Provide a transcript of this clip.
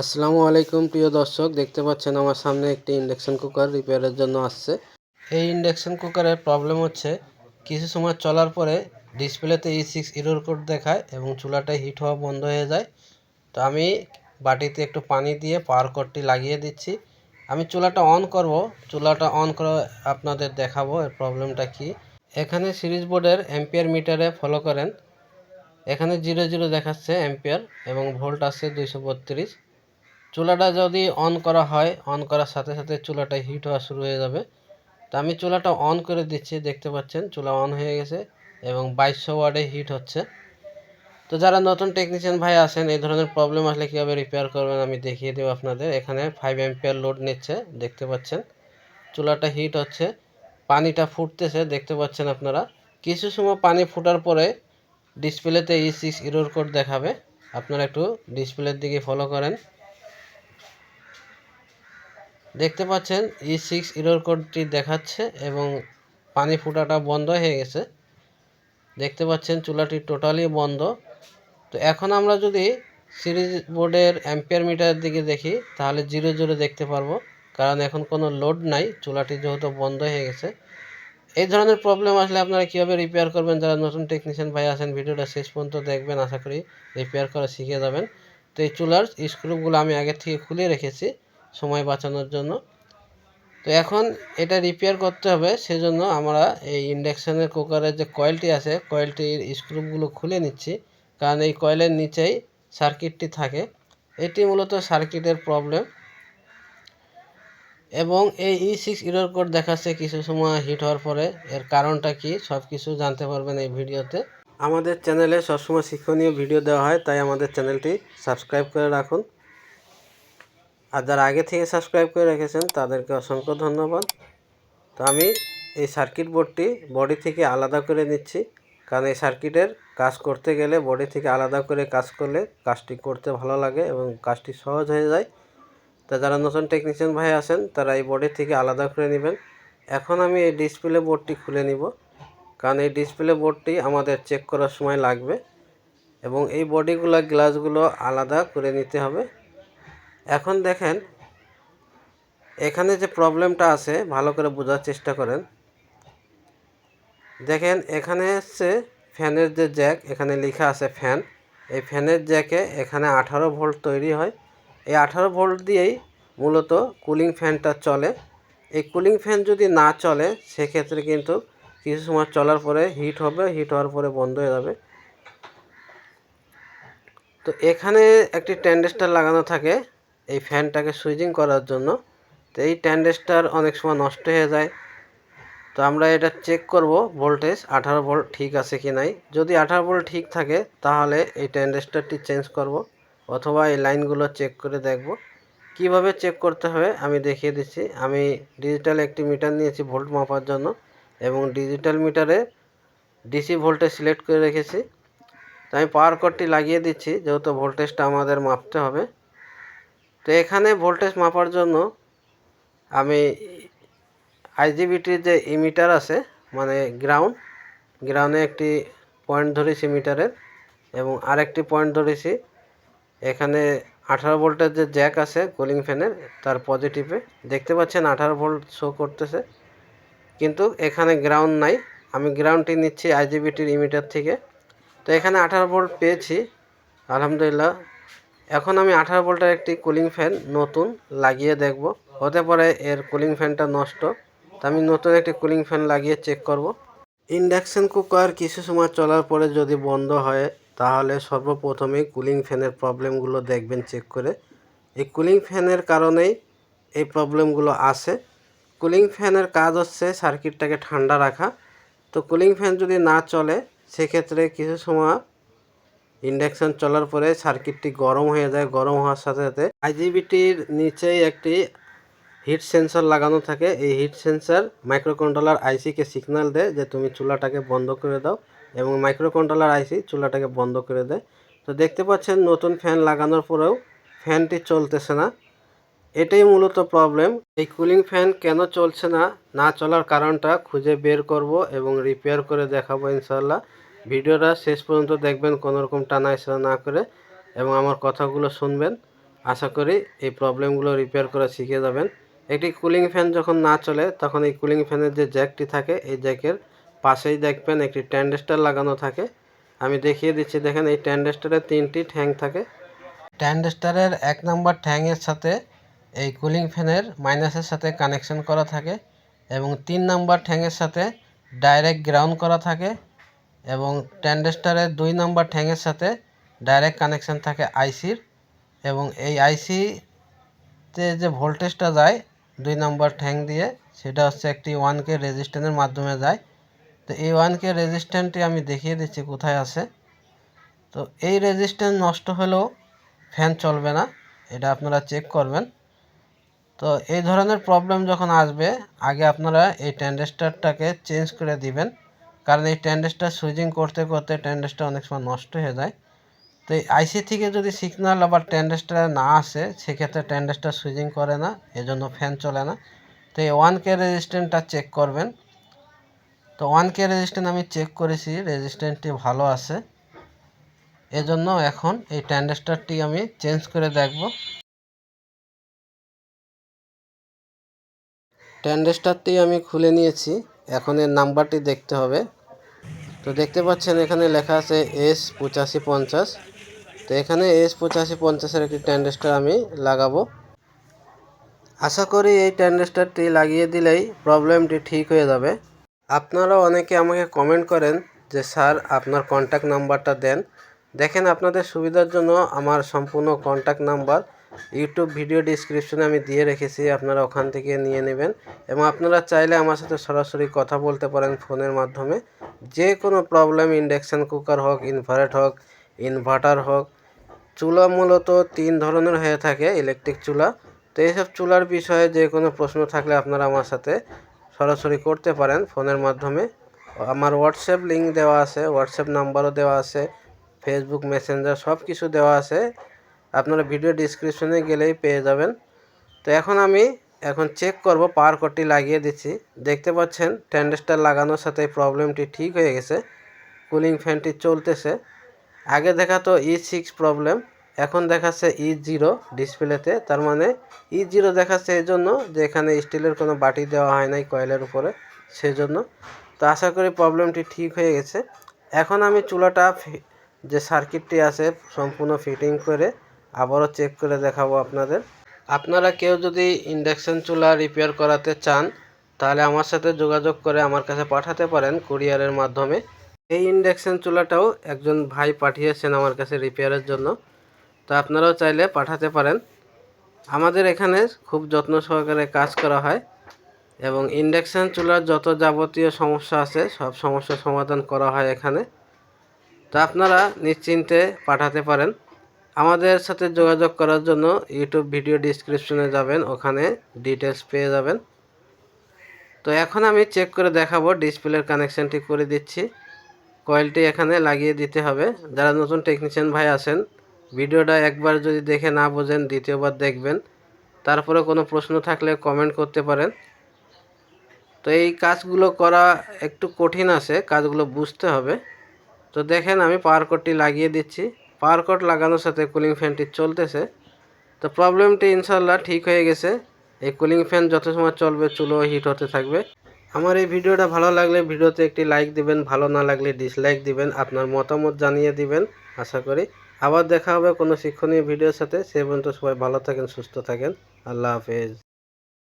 আসসালামু আলাইকুম, প্রিয় দর্শক। দেখতে পাচ্ছেন আমার সামনে একটি ইন্ডাকশন কুকার রিপেয়ারের জন্য আসছে। এই ইন্ডাকশন কুকারের প্রবলেম হচ্ছে, কিছু সময় চলার পরে ডিসপ্লেতে ই সিক্স ইরোর কোড দেখায় এবং চুলাটা হিট হওয়া বন্ধ হয়ে যায়। তো আমি বাটিতে একটু পানি দিয়ে পাওয়ার কোডটি লাগিয়ে দিচ্ছি। আমি চুলাটা অন করব। চুলাটা অন করে আপনাদের দেখাবো এর প্রবলেমটা কি। এখানে সিরিজ বোর্ডের অ্যাম্পিয়ার মিটারে ফলো করেন। এখানে জিরো জিরো দেখাচ্ছে অ্যাম্পিয়ার এবং ভোল্ট আছে দুইশো বত্রিশ। চুলাটা যদি অন করা হয় অন করার সাথে সাথে চুলাটা হিট হওয়া শুরু হয়ে যাবে। তো আমি চুলাটা অন করে দিচ্ছি, দেখতে পাচ্ছেন চুলা অন হয়ে গেছে এবং বাইশশো ওয়ার্ডে হিট হচ্ছে। তো যারা নতুন টেকনিশিয়ান ভাই আছেন, এই ধরনের প্রবলেম আসলে কীভাবে রিপেয়ার করবেন আমি দেখিয়ে দেবো আপনাদের। এখানে ফাইভ এম্পিয়ার লোড নিচ্ছে, দেখতে পাচ্ছেন। চুলাটা হিট হচ্ছে, পানিটা ফুটতেছে, দেখতে পাচ্ছেন আপনারা। কিছু সময় পানি ফুটার পরে ডিসপ্লেতে ই সিক্স ইরোর কোড দেখাবে। আপনারা একটু ডিসপ্লের দিকে ফলো করেন। দেখতে পাচ্ছেন ই সিক্স ইরোর কোডটি দেখাচ্ছে এবং পানি ফুটাটা বন্ধ হয়ে গেছে। দেখতে পাচ্ছেন, চুলাটি টোটালি বন্ধ। তো এখন আমরা যদি সিরিজ বোর্ডের অ্যাম্পিয়ার মিটারের দিকে দেখি, তাহলে জিরো জিরো দেখতে পারব। কারণ এখন কোনো লোড নাই, চুলাটি যেহেতু বন্ধ হয়ে গেছে। এই ধরনের প্রবলেম আসলে আপনারা কীভাবে রিপেয়ার করবেন? যারা নতুন টেকনিশিয়ান ভাই আছেন, ভিডিওটা শেষ পর্যন্ত দেখবেন। আশা করি রিপেয়ার করা শিখে যাবেন। তো এই চুলার স্ক্রুপগুলো আমি আগে থেকে খুলে রেখেছি। সময় বাঁচানোর জন্য। তো এখন এটা রিপেয়ার করতে হবে, সেজন্য আমরা এই ইন্ডাকশানের কুকারের যে কয়েলটি আছে কয়েলটির স্ক্রুপগুলো খুলে নিচ্ছি। কারণ এই কয়েলের নিচেই সার্কিটটি থাকে। এটি মূলত সার্কিটের প্রবলেম এবং এই ই সিক্স ইরোর কোড দেখাচ্ছে কিছু সময় হিট হওয়ার পরে। এর কারণটা কি সব কিছু জানতে পারবেন এই ভিডিওতে। আমাদের চ্যানেলে সবসময় শিক্ষণীয় ভিডিও দেওয়া হয়, তাই আমাদের চ্যানেলটি সাবস্ক্রাইব করে রাখুন। আর যারা আগে থেকে সাবস্ক্রাইব করে রেখেছেন, তাদেরকে অসংখ্য ধন্যবাদ। তো আমি এই সার্কিট বোর্ডটি বডি থেকে আলাদা করে নিচ্ছি, কারণ এই সার্কিটের কাজ করতে গেলে বডি থেকে আলাদা করে কাজ করলে কাজটি করতে ভালো লাগে এবং কাজটি সহজ হয়ে যায়। তা যারা নতুন টেকনিশিয়ান ভাই আছেন, তারা এই বডি থেকে আলাদা করে নেবেন। এখন আমি এই ডিসপ্লে বোর্ডটি খুলে নিব, কারণ এই ডিসপ্লে বোর্ডটি আমাদের চেক করার সময় লাগবে এবং এই বডিগুলো গ্লাসগুলো আলাদা করে নিতে হবে। এখন দেখেন, এখানে যে প্রবলেমটা আছে, ভালো করে বোঝার চেষ্টা করেন। দেখেন, এখানে হচ্ছে ফ্যানের যে জ্যাক, এখানে লেখা আছে ফ্যান। এই ফ্যানের জ্যাকে এখানে আঠারো ভোল্ট তৈরি হয়। এই আঠারো ভোল্ট দিয়েই মূলত কুলিং ফ্যানটা চলে। এই কুলিং ফ্যান যদি না চলে, সেক্ষেত্রে কিন্তু কিছু সময় চলার পরে হিট হবে, হিট হওয়ার পরে বন্ধ হয়ে যাবে। তো এখানে একটি ট্যান্ডেস্টার লাগানো থাকে। এই ফ্যানটাকে সুইচিং করার জন্য। তো এই ট্যান্ডেস্টার অনেক সময় নষ্ট হয়ে যায়। তো আমরা এটা চেক করব, ভোল্টেজ আঠারো ভোল্ট ঠিক আছে কি নাই। যদি আঠারো ভোল্ট ঠিক থাকে, তাহলে এই ট্যান্ডেস্টারটি চেঞ্জ করব, অথবা এই লাইনগুলো চেক করে দেখব। কীভাবে চেক করতে হবে, আমি দেখিয়ে দিচ্ছি। আমি ডিজিটাল একটি মিটার নিয়েছি ভোল্ট মাপার জন্য, এবং ডিজিটাল মিটারে ডিসি ভোল্টেজ সিলেক্ট করে রেখেছি। তো আমি পাওয়ার কটটি লাগিয়ে দিচ্ছি, যেহেতু ভোল্টেজটা আমাদের মাপতে হবে। তো এখানে ভোল্টেজ মাপার জন্য আমি আইজিবিটির যে ইমিটার আছে মানে গ্রাউন্ড গ্রাউন্ডে একটি পয়েন্ট ধরেছি মিটারের এবং আরেকটি পয়েন্ট ধরেছি। এখানে আঠারো ভোল্টের যে জ্যাক আছে কুলিং ফ্যানের তার পজিটিভে দেখতে পাচ্ছেন আঠারো ভোল্ট শো করতেছে। কিন্তু এখানে গ্রাউন্ড নাই। আমি গ্রাউন্ডটি নিচ্ছি আইজিবিটির ইমিটার থেকে। তো এখানে আঠারো ভোল্ট পেয়েছি। আলহামদুলিল্লাহ এখন আমি আঠারো ভোল্টের একটি কুলিং ফ্যান নতুন লাগিয়ে দেখব। হতে পারে এর কুলিং ফ্যানটা নষ্ট। তো আমি নতুন একটি কুলিং ফ্যান লাগিয়ে চেক করব। ইন্ডাকশান কুকার কিছু সময় চলার পরে যদি বন্ধ হয়, তাহলে সর্বপ্রথমেই কুলিং ফ্যানের প্রবলেমগুলো দেখবেন চেক করে। এই কুলিং ফ্যানের কারণেই এই প্রবলেমগুলো আসে। কুলিং ফ্যানের কাজ হচ্ছে সার্কিটটাকে ঠান্ডা রাখা। তো কুলিং ফ্যান যদি না চলে, সেক্ষেত্রে কিছু সময় ইন্ডাকশান চলার পরে সার্কিটটি গরম হয়ে যায়। গরম হওয়ার সাথে সাথে আইজিবিটির নিচেই একটি হিট সেন্সর লাগানো থাকে। এই হিট সেন্সর মাইক্রোকন্ট্রোলার আইসিকে সিগন্যাল দেয় যে তুমি চুলাটাকে বন্ধ করে দাও এবং মাইক্রোকন্ট্রোলার আইসি চুলাটাকে বন্ধ করে দেয়। তো দেখতে পাচ্ছেন নতুন ফ্যান লাগানোর পরেও ফ্যানটি চলতেছে না। এটাই মূলত প্রবলেম। এই কুলিং ফ্যান কেন চলছে না না চলার কারণটা খুঁজে বের করব এবং রিপেয়ার করে দেখাবো ইনশাল্লাহ ভিডিওটা শেষ পর্যন্ত দেখবেন কোনো রকম টানা না করে, এবং আমার কথাগুলো শুনবেন। আশা করি এই প্রবলেমগুলো রিপেয়ার করা শিখে যাবেন। একটি কুলিং ফ্যান যখন না চলে, তখন এই কুলিং ফ্যানের যে জ্যাকটি থাকে, এই জ্যাকের পাশেই দেখবেন একটি ট্যান্ডেস্টার লাগানো থাকে। আমি দেখিয়ে দিচ্ছি, দেখেন এই ট্যান্ডেস্টারের তিনটি ঠ্যাং থাকে। ট্যান্ডেস্টারের এক নম্বর ঠ্যাংয়ের সাথে এই কুলিং ফ্যানের মাইনাসের সাথে কানেকশন করা থাকে, এবং তিন নম্বর ঠ্যাংয়ের সাথে ডাইরেক্ট গ্রাউন্ড করা থাকে। এবং ট্যান্ডেস্টারের দুই নম্বর ঠ্যাংয়ের সাথে ডাইরেক্ট কানেকশান থাকে আইসির এবং এই আইসিতে যে ভোল্টেজটা যায় দুই নম্বর ঠ্যাং দিয়ে, সেটা হচ্ছে একটি ওয়ান কে রেজিস্ট্যান্সের মাধ্যমে যায়। তো এই ওয়ান কে রেজিস্ট্যান্সটি আমি দেখিয়ে দিচ্ছি কোথায় আছে। তো এই রেজিস্ট্যান্স নষ্ট হলেও ফ্যান চলবে না, এটা আপনারা চেক করবেন। তো এই ধরনের প্রবলেম যখন আসবে, আগে আপনারা এই ট্যান্ডেস্টারটাকে চেঞ্জ করে দিবেন। কারণ এই ট্যান্ডেস্টার সুইচিং করতে করতে ট্যান্ডেসটা অনেক সময় নষ্ট হয়ে যায়। তো এই আইসি থেকে যদি সিগনাল আবার ট্যান্ডেস্টারে না আসে, সেক্ষেত্রে ট্যান্ডেস্টার সুইচিং করে না, এজন্য ফ্যান চলে না। তো এই ওয়ান কে রেজিস্ট্যান্টটা চেক করবেন। তো ওয়ান কে রেজিস্ট্যান্ট আমি চেক করেছি রেজিস্ট্যান্টটি ভালো আছে। এজন্য এখন এই ট্যান্ডেস্টারটি আমি চেঞ্জ করে দেখব। ট্যান্ডেস্টারটি আমি খুলে নিয়েছি। এখন এর নাম্বারটি দেখতে হবে। তো দেখতে পাচ্ছেন এখানে লেখা আছে এস পঁচাশি পঞ্চাশ। তো এখানে এস পঁচাশি পঞ্চাশের একটি ট্যান্ডেস্টার আমি লাগাবো। আশা করি এই ট্যান্ডেস্টারটি লাগিয়ে দিলেই প্রবলেমটি ঠিক হয়ে যাবে। আপনারা অনেকে আমাকে কমেন্ট করেন যে, স্যার, আপনার কন্ট্যাক্ট নাম্বারটা দেন। দেখেন, আপনাদের সুবিধার জন্য আমার সম্পূর্ণ কন্ট্যাক্ট নাম্বার ইউটিউব ভিডিও ডিসক্রিপশনে আমি দিয়ে রেখেছি, আপনারা ওখান থেকে নিয়ে নেবেন। এবং আপনারা চাইলে আমার সাথে সরাসরি কথা বলতে পারেন ফোনের মাধ্যমে। যে কোনো প্রবলেম ইন্ডাকশান কুকার হোক ইনভার্ট হোক ইনভার্টার হোক, চুলা মূলত তিন ধরনের হয়ে থাকে ইলেকট্রিক চুলা। তো এইসব চুলার বিষয়ে যে কোনো প্রশ্ন থাকলে আপনারা আমার সাথে সরাসরি করতে পারেন ফোনের মাধ্যমে। আমার হোয়াটসঅ্যাপ লিঙ্ক দেওয়া আছে হোয়াটসঅ্যাপ নাম্বারও দেওয়া আছে ফেসবুক মেসেঞ্জার সব কিছু দেওয়া আছে। আপনারা ভিডিও ডিসক্রিপশনে গেলেই পেয়ে যাবেন। তো এখন আমি এখন চেক করব পাওয়ার কটটি লাগিয়ে দিচ্ছি। দেখতে পাচ্ছেন ট্যান্ডেস্টার লাগানোর সাথে প্রবলেমটি ঠিক হয়ে গেছে। কুলিং ফ্যানটি চলতেছে। আগে দেখাতো ই সিক্স প্রবলেম এখন দেখাচ্ছে ই জিরো ডিসপ্লেতে তার মানে ই জিরো দেখাচ্ছে এই জন্য যে এখানে স্টিলের কোনো বাটি দেওয়া হয় নাই কয়েলের উপরে, সেজন্য। তো আশা করি প্রবলেমটি ঠিক হয়ে গেছে। এখন আমি চুলাটা যে সার্কিটটি আছে, সম্পূর্ণ ফিটিং করে আবারও চেক করে দেখাবো আপনাদের। আপনারা কেউ যদি ইন্ডাকশান চুলা রিপেয়ার করাতে চান, তাহলে আমার সাথে যোগাযোগ করে আমার কাছে পাঠাতে পারেন কুরিয়ারের মাধ্যমে। এই ইন্ডাকশান চুলাটাও একজন ভাই পাঠিয়েছেন আমার কাছে রিপেয়ারের জন্য। তো আপনারাও চাইলে পাঠাতে পারেন। আমাদের এখানে খুব যত্ন সহকারে কাজ করা হয় এবং ইন্ডাকশান চুলার যত যাবতীয় সমস্যা আছে, সব সমস্যার সমাধান করা হয় এখানে। তো আপনারা নিশ্চিন্তে পাঠাতে পারেন। আমাদের সাথে যোগাযোগ করার জন্য ইউটিউব ভিডিও ডিসক্রিপশনে যাবেন, ওখানে ডিটেলস পেয়ে যাবেন। তো এখন আমি চেক করে দেখাবো ডিসপ্লের কানেকশানটি করে দিচ্ছি। কয়েলটি এখানে লাগিয়ে দিতে হবে। যারা নতুন টেকনিশিয়ান ভাই আছেন, ভিডিওটা একবার যদি দেখে না বোঝেন, দ্বিতীয়বার দেখবেন। তারপরে কোনো প্রশ্ন থাকলে কমেন্ট করতে পারেন। তো এই কাজগুলো করা একটু কঠিন আছে, কাজগুলো বুঝতে হবে। তো দেখেন, আমি পাওয়ার কোডটি লাগিয়ে দিচ্ছি। পাওয়ার কোড লাগানোর সাথে কুলিং ফ্যানটি চলতেছে। তো প্রবলেমটি ইনশাল্লাহ ঠিক হয়ে গেছে। এই কুলিং ফ্যান যত সময় চলবে, চুলো হিট হতে থাকবে। আমার এই ভিডিওটা ভালো লাগলে ভিডিওতে একটি লাইক দিবেন, ভালো না লাগলে ডিসলাইক দিবেন, আপনার মতামত জানিয়ে দিবেন। আশা করি আবার দেখা হবে কোনো শিক্ষণীয় ভিডিওর সাথে। সে পর্যন্ত সবাই ভালো থাকেন, সুস্থ থাকেন। আল্লাহ হাফেজ।